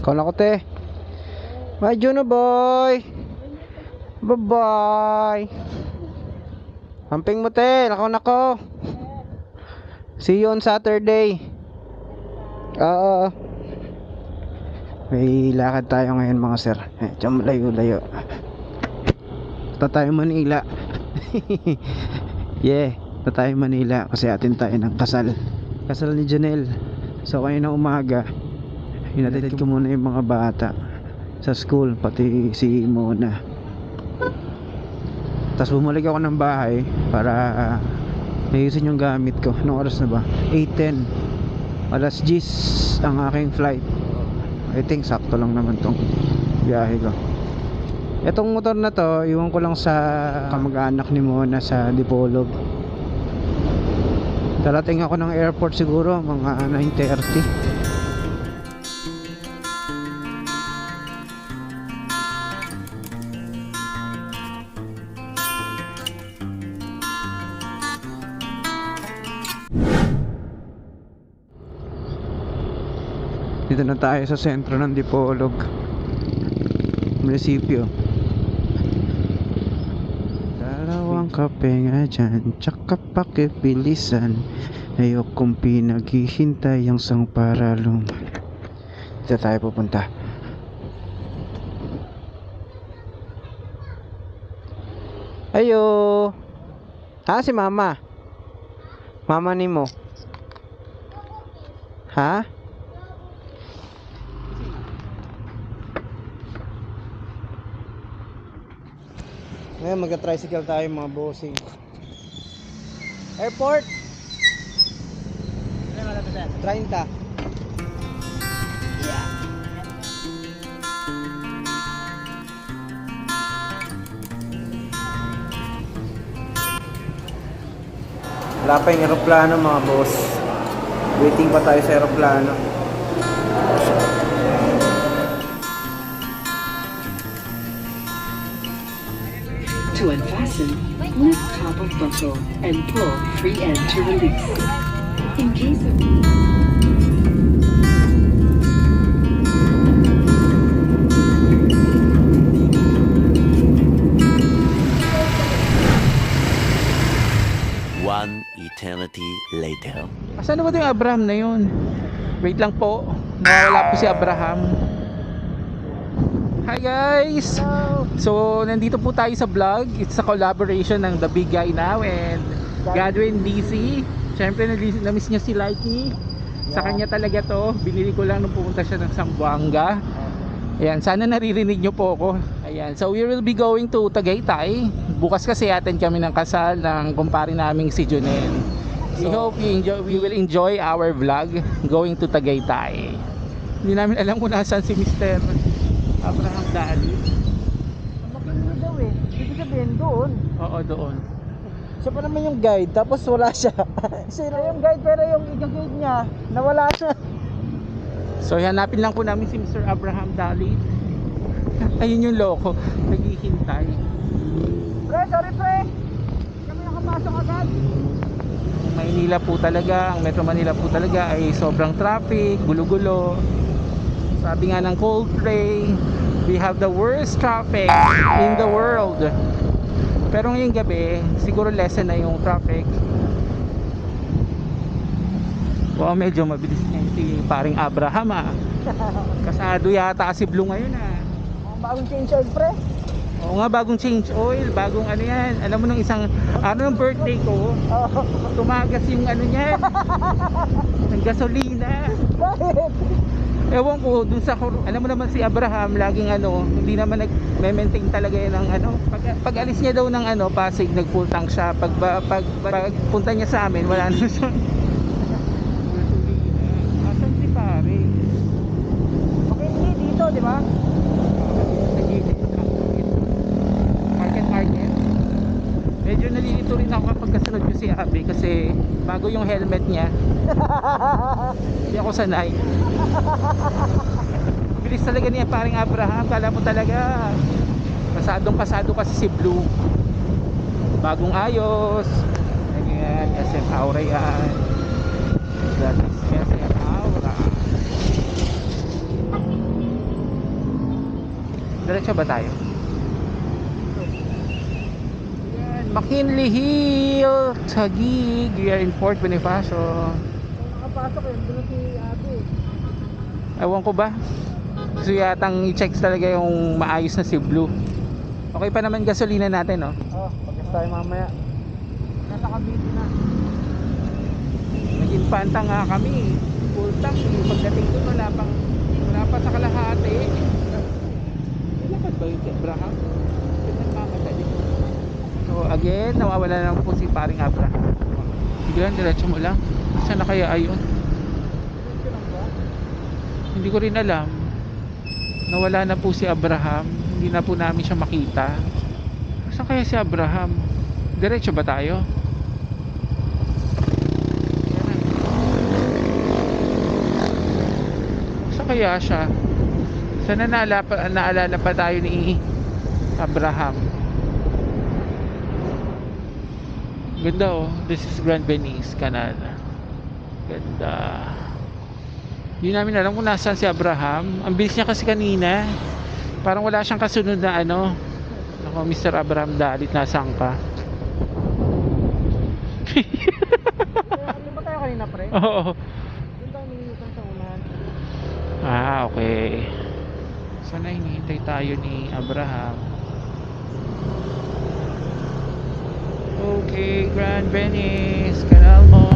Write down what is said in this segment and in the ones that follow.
Ikaw na ko, te. Bye, Juno boy. Bye-bye. Hamping mo, te. Nakaw na ko. See you on Saturday. Oo. May lakad tayo ngayon mga sir. Eh, Diyan layo-layo. Punta tayo Manila. yeah, punta tayo Manila kasi atin tayo ng kasal. Kasal ni Janelle. So kayo na umaga, hinatid ko muna yung mga bata sa school, pati si Mona. Tapos bumalik ako ng bahay para uh, yung gamit ko. Anong oras na ba? 8.10. Alas 10 ang aking flight. I think sakto lang naman tong biyahe ko. Etong motor na to, iwan ko lang sa kamag-anak ni Mona sa Dipolog. Darating ako ng airport siguro mga 9.30. Dito na tayo sa sentro ng Dipolog. Munisipyo. Dalawang kape nga dyan Tsaka pakibilisan. Ayokong pinaghihintay ang sang paralong Dito tayo pupunta. Ayo. Ha si mama? Mama ni mo. Ha? Ngayon magka-tricycle tayo mga bossing. Airport! 30. Wala pa yung aeroplano mga boss. Waiting pa tayo sa aeroplano. To unfasten, lift top of buckle and pull free end to release. In case of One eternity later. Asan na ba ito yung Abraham na yun? Wait lang po. Nawawala po si Abraham. Hi guys! So, nandito po tayo sa vlog. It's a collaboration ng The Big Guy Now and Godwin DC. Siyempre, na- na-miss niya si Likey. Sa kanya talaga to. Binili ko lang nung pumunta siya ng Zamboanga. Ayan, sana naririnig nyo po ako. Ayan, so we will be going to Tagaytay. Bukas kasi attend kami ng kasal ng kumpare naming si Junel. We hope you enjoy, we will enjoy our vlog going to Tagaytay. Hindi namin alam kung nasaan si Mr. Abraham Dali. Makinig daw eh. Ibig sabihin doon. Oo, doon. Siya pa naman yung guide, tapos wala siya. Siya yung guide, pero yung i-guide niya, nawala siya. So hanapin lang po namin si Mr. Abraham Dali. Ayun yung loko, naghihintay. Pre, sorry pre. Kami nakapasok agad. Maynila po talaga, ang Metro Manila po talaga ay sobrang traffic, gulo-gulo. Sabi nga ng Coldplay, we have the worst traffic in the world. Pero ngayong gabi, siguro lessen na yung traffic. Wow, medyo mabilis na yung si paring Abraham ah. Kasado yata si Blue ngayon ah. Ang bagong change oil pre. Oo nga, bagong change oil, bagong ano yan. Alam mo nung isang, ano ng birthday ko, Oo. tumagas yung ano niya ng gasolina Bakit? Ewan ko dun sa alam mo naman si Abraham laging ano hindi naman nag maintain talaga yan ng ano pag, pag alis niya daw ng ano Pasig nag full tank siya. Pag, ba- pag, pag punta niya sa amin wala na siya gasolina asan si pare Okay, hindi dito, di ba? sa gilid market market medyo nalilito rin ako kapag kasunod ko si Abby kasi bago yung helmet niya Hindi ako sanay. Bilis talaga niya paring Abraham. Kala mo talaga. Pasadong pasado kasi si Blue. Bagong ayos. Ayan, SM Aura yan. That is SM Aura. Diretso ba tayo? McKinley Hill, Taguig. We are in Fort Bonifacio. Nakapasok yun, doon si ate. Ewan ko ba? Gusto yatang i-check talaga yung maayos na si Blue. Okay pa naman gasolina natin, no? Oh, pagkas tayo mamaya. Nasa Cavite na. Naging pantang nga kami. Full tank. Yung pagdating doon, wala pang wala pa sa kalahati. Lapad ba yung Abraham? So again, nawawala na lang po si paring Abraham. Biglang diretso mo lang. Saan na kaya ayun? Hindi ko rin alam. Nawala na po si Abraham. Hindi na po namin siya makita. Saan kaya si Abraham? Diretso ba tayo? Saan kaya siya? Sana naalala naalala pa tayo ni Abraham. Ganda oh. This is Grand Venice Canal. Ganda. Hindi namin alam kung nasaan si Abraham. Ang bilis niya kasi kanina. Parang wala siyang kasunod na ano. Ako, Mr. Abraham Dalit, nasaan ka? Ano ba tayo kanina, pre? Oo. Doon tayo nililitan sa unahan. Ah, okay. Sana hinihintay tayo ni Abraham. Okay, Grand Venice, Canal Mall.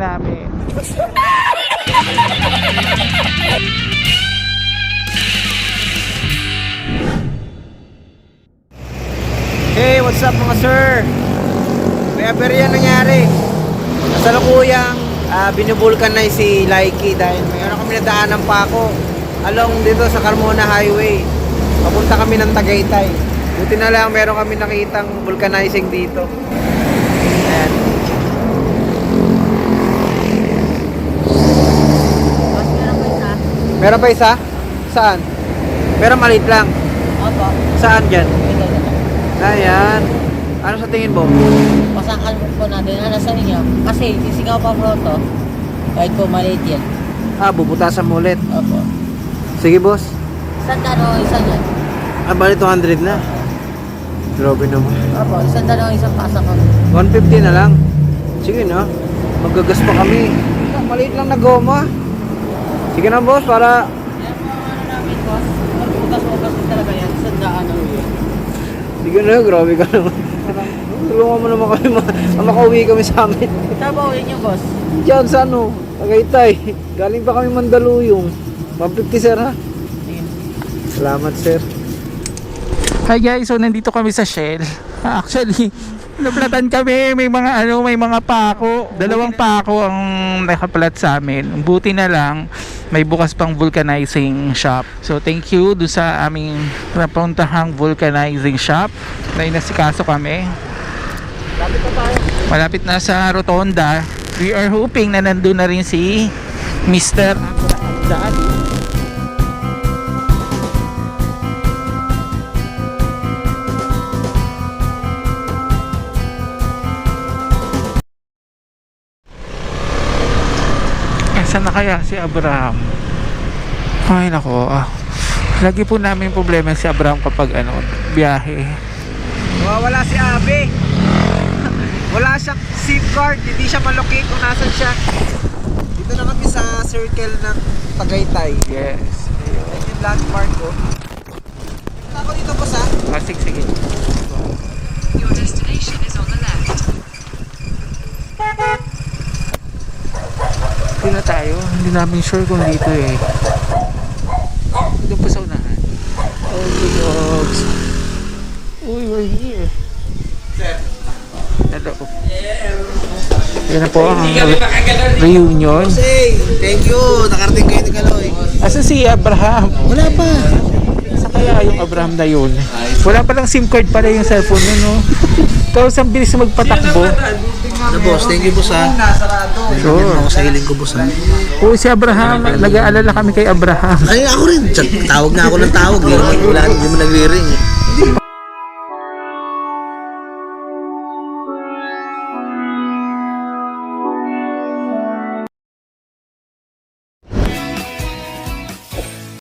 Namin. Hey, what's up mga sir? May aberya nangyari. Kasalukuyang uh, binubulkanize si Laiki dahil mayroon kami nadaanan pa ako along dito sa Carmona Highway. Papunta kami ng Tagaytay. Buti na lang meron kami nakitang vulcanizing dito. Ayan. Meron pa isa? Saan? Pero maliit lang. Opo. Saan dyan? Ito, ito. Ayan. Ano sa tingin mo? Pasangkal po natin. Ano sa ninyo? Kasi sisigaw pa po ito. Kahit po maliit yan. Ah, bubutasan mo ulit. Opo. Sige, boss. Isang dano isa yan. Ah, bali 200 na. Grabe naman. Opo. Isang dano isang pasang ko. 150 na lang. Sige na. Magagas pa kami. Ah, Maliit lang na goma. Sige na, boss, para... Yan po ang ano namin boss. Magbukas-bukas po talaga yan. Isang dano yun. Sige na, grabe ka naman. Tulungan mo naman kami ma makauwi kami sa amin. Ito po yun yung boss. Diyan sa ano, Tagaytay. Galing pa kami Mandaluyong. 150 sir ha. Sige. Salamat sir. Hi guys, so nandito kami sa Shell. Actually, naplatan kami, may mga ano, may mga pako. Dalawang pako ang nakaplat sa amin. Buti na lang, may bukas pang vulcanizing shop. So thank you do sa aming napuntahang vulcanizing shop. Na inasikaso kami. Malapit na sa Rotonda. We are hoping na nandun na rin si Mr. Dali. Saan na kaya si Abraham? Ay nako, ah. Lagi po namin problema si Abraham kapag ano, biyahe. Nawawala si Abe. Wala siyang SIM card, hindi siya malocate kung nasan siya. Dito na kami sa circle ng Tagaytay. Yes. Ayun yung landmark ko. Ako dito boss ha. Ah, sige, sige. Your destination is on the left. Na tayo. Hindi namin sure kung dito eh. Doon pa sa unahan. Oh, the dogs. Uy, we're here. Hello. Yan na po ang reunion. Thank you. Nakarating kayo ni Kaloy. Asa si Abraham? Wala pa. Sa kaya yung Abraham na yun? Wala palang SIM card pala yung cellphone nun, no? Tapos ang bilis magpatakbo. Ano boss, thank you boss ha. Sure. Ako sa hiling ko boss ha. Oo, si Abraham. Nag-aalala kami kay Abraham. Ay ako rin. Tawag na ako ng tawag. Hindi mo, mo nagre-ring.